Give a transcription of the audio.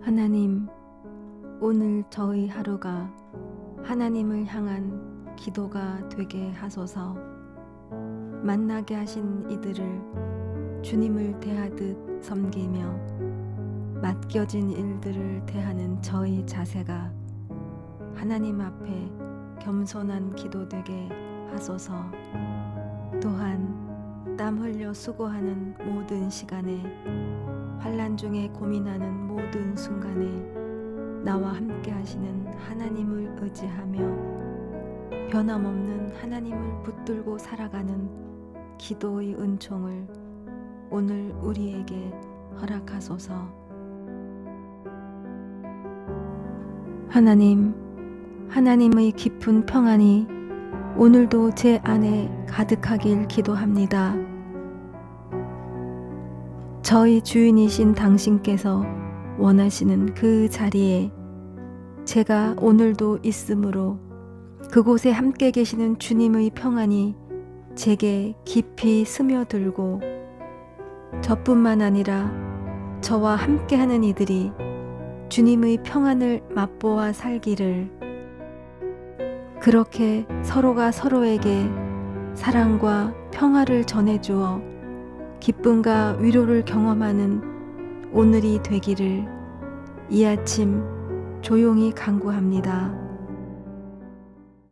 하나님, 오늘 저희 하루가 하나님을 향한 기도가 되게 하소서. 만나게 하신 이들을 주님을 대하듯 섬기며 맡겨진 일들을 대하는 저희 자세가 하나님 앞에 겸손한 기도 되게 하소서. 또한 땀 흘려 수고하는 모든 시간에 환란 중에 고민하는 모든 순간에 나와 함께 하시는 하나님을 의지하며 변함없는 하나님을 붙들고 살아가는 기도의 은총을 오늘 우리에게 허락하소서. 하나님, 하나님의 깊은 평안이 오늘도 제 안에 가득하길 기도합니다. 저희 주인이신 당신께서 원하시는 그 자리에 제가 오늘도 있으므로 그곳에 함께 계시는 주님의 평안이 제게 깊이 스며들고 저뿐만 아니라 저와 함께하는 이들이 주님의 평안을 맛보아 살기를 그렇게 서로가 서로에게 사랑과 평화를 전해주어 기쁨과 위로를 경험하는 오늘이 되기를 이 아침 조용히 간구합니다.